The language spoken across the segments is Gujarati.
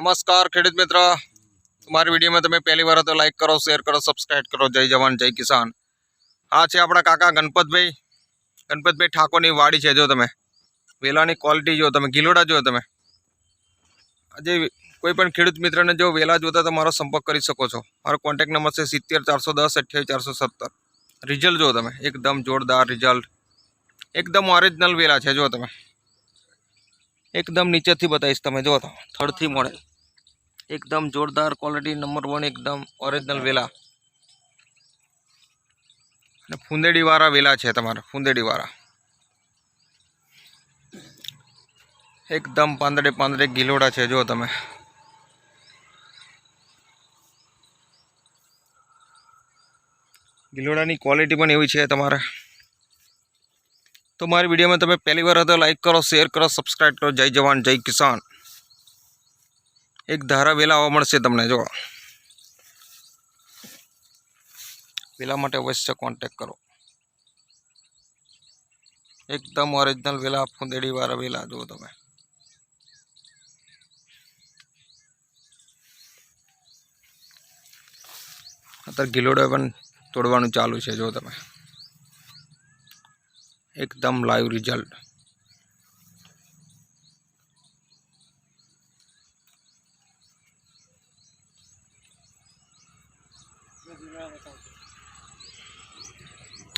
नमस्कार खेड़ मित्र तुम्हारी वीडियो में ते पहली बार तो लाइक करो शेयर करो सब्सक्राइब करो जय जवान जय किसान हाँ से अपना काका गणपत भाई गणपत भाई ठाकुर की वाड़ी है जो ते वेला क्वॉलिटी जो ते गिलोड़ा जो ते आज कोईपण खेड मित्र ने जो वेला तो जो तो मारा संपर्क कर सको मारो कॉन्टेक्ट नंबर से सित्तेर चार सौ दस अठाई चार सौ सत्तर रिजल्ट जो ते एकदम जोरदार रिजल्ट एकदम ओरिजिनल वेला है जो ते एकदम नीचे थी बताईश तब जो थर्ड थी मॉडल एकदम जोरदार क्वालिटी नंबर वन एकदम ओरिजिनल वेला फूंदेड़ी वाला वेला है तर फूंदेड़ी वाला एकदम पंदड़े पंदड़े गिलोड़ा है जो ते गिलोड़ा क्वॉलिटी एवं है तर तो मेरी वीडियो में तब पहली बार तो लाइक करो शेयर करो सब्सक्राइब करो जय जवान जय किसान એક ધારા વેલા આવવા મળશે તમને જો વેલા માટે વસ્ય કોન્ટેક્ટ કરો એકદમ ઓરિજિનલ વેલા ફૂડેડી વારા વેલા જો તમે અતર ગિલોડ પણ તોડવાનું ચાલુ છે જો તમે એકદમ લાઈવ રિઝલ્ટ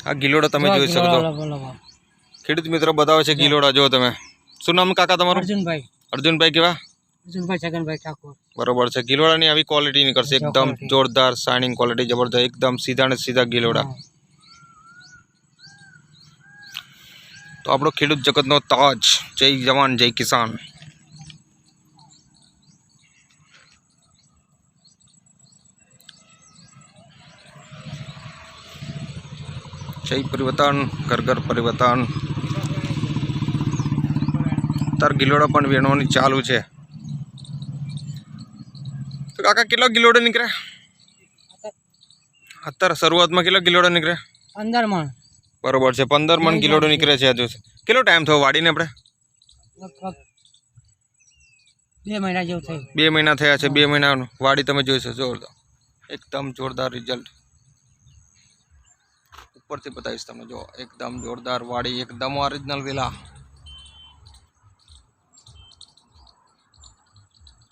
આ ગિલોડા તમે જોઈ શકો છો ખેડૂત મિત્રો બતાવશે ગિલોડા જો તમે સુનમ કાકા તમારો અર્જુન ભાઈ અર્જુન ભાઈ કેવા અર્જુન ભાઈ શગન ભાઈ ઠાકોર બરોબર છે ગિલોડા ની આવી ક્વોલિટી ની કરશે એકદમ જોરદાર શાઇનીંગ ક્વોલિટી જબરદસ્ત એકદમ સીધા ને સીધા ગિલોડા તો આપણો ખેડૂત જગત નો તાજ જય જવાન જય કિસાન જય પરિવર્તન ઘર ઘર તાર ગિલોડો પણ વેણવાની ચાલુ છે તો કાકા કેટલો ગિલોડો નીકળે અત્યારે શરૂઆતમાં કેટલો ગિલોડો નીકળે પંદર મણ બરોબર છે પંદર મણ ગિલોડો નીકળે છે હજુ કેટલો ટાઈમ થયો વાડીને આપણે બે મહિના જેવું થયું બે મહિના થયા છે બે મહિના વાડી તમે જોઈશો જોરદાર એકદમ જોરદાર રિઝલ્ટ ऊपर से बताइए तक जो एकदम जोरदार वाड़ी एकदम ओरिजिनल विला